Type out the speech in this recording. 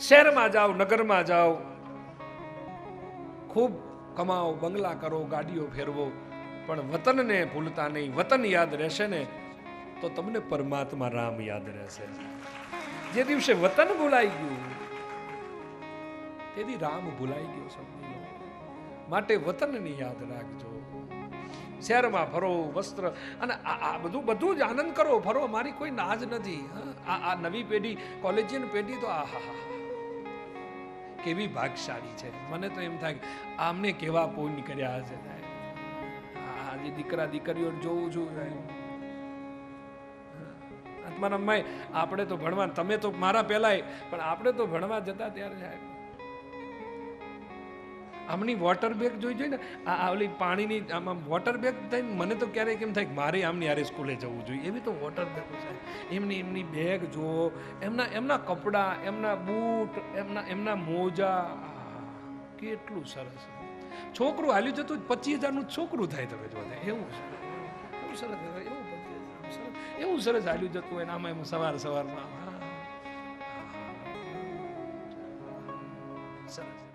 શહેરમાં જાઓ, નગરમાં જાઓ. ખૂબ કમાઓ, બંગલા કરો, ગાડીઓ ફેરવો, પણ વતનને ભૂલતા નહીં. વતન યાદ રહેશે ને, તો તમને પરમાત્મા રામ યાદ રહેશે. જે દિવસે વતન ભૂલાઈ ગયું, તેથી રામ ભૂલાઈ ગયો સમજી માટે વતનને યાદ રાખજો. શહેરમાં ફરો, વસ્ત્ર, અને આ બધું બધું જ આનંદ કરો. ફરો, મારી કોઈ નાજ નથી. આ નવી પેઢી, કોલેજિયન પેઢી તો આ હા હા. કેવી ભાગશાળી છે મને તો એમ થાય કે આમને કેવા પુણ્ય કર્યા હશે સાહેબ. આ દીકરા દીકરીઓ જોઉં છું. તમારા અમ્માએ આપણે તો ભણવા, તમે તો મારા પહેલાય, પણ આપણે તો ભણવા જતા ત્યારે સાહેબ આમની વોટર બેગ જોઈ જોઈ ને આ આવલી પાણીની આમાં વોટર બેગ થઈને મને તો ક્યારેક એમ થાય કે મારે આમની આરે સ્કૂલે જવું જોઈએ. એવી તો વોટર બેગ છે એમની એમની બેગ જુઓ, એમના એમના કપડાં, એમના બૂટ, એમના એમના મોજા. કેટલું સરસ. છોકરું હાલ્યું જતું પચીસ હજારનું છોકરું થાય તમે જો એવું છે. એવું સરસ એવું એવું સરસ હાલ્યું જતું હોય આમાં એમ સવાર સવારમાં. સરસ.